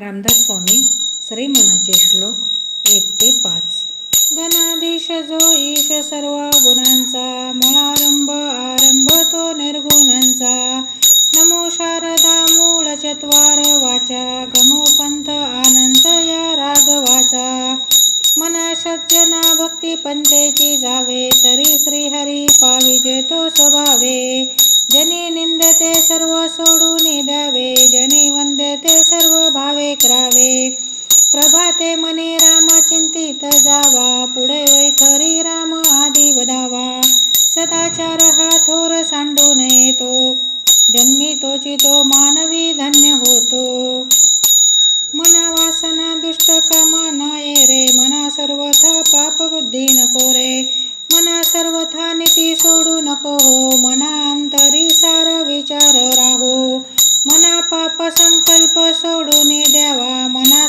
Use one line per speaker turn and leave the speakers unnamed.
रामदास स्वामी श्री मनाचे श्लोक एक ते पाच. गणाधीश जो ईश सर्व गुणांचा मुळारंभ आरंभ तो निर्गुणांचा. नमो शारदा मूळ चत्वार वाचा गमो पंथ आनंद या राघवाचा मना सज्जना भक्ती पंथेची जावे तरी श्रीहरी पाविजे तो स्वभावे. जनी निंदते सर्व सोडून द्यावे जनी वंदते सर्व करावे करावे. प्रभाते मने राम चिंतित जावा. पुढे वैखरी राम आदी वदावा सदाचार हा थोर सांडू नये तो जन्मी तोची तो मानवी धन्य होतो. मना वासना दुष्ट कामा नाये रे. मना सर्वथा पाप बुद्धी नको रे. मना सर्वथा नीती सोडू नको. हो मना अंतरी सार विचार राहो. पाप संकल्प सोडून द्यावा. मना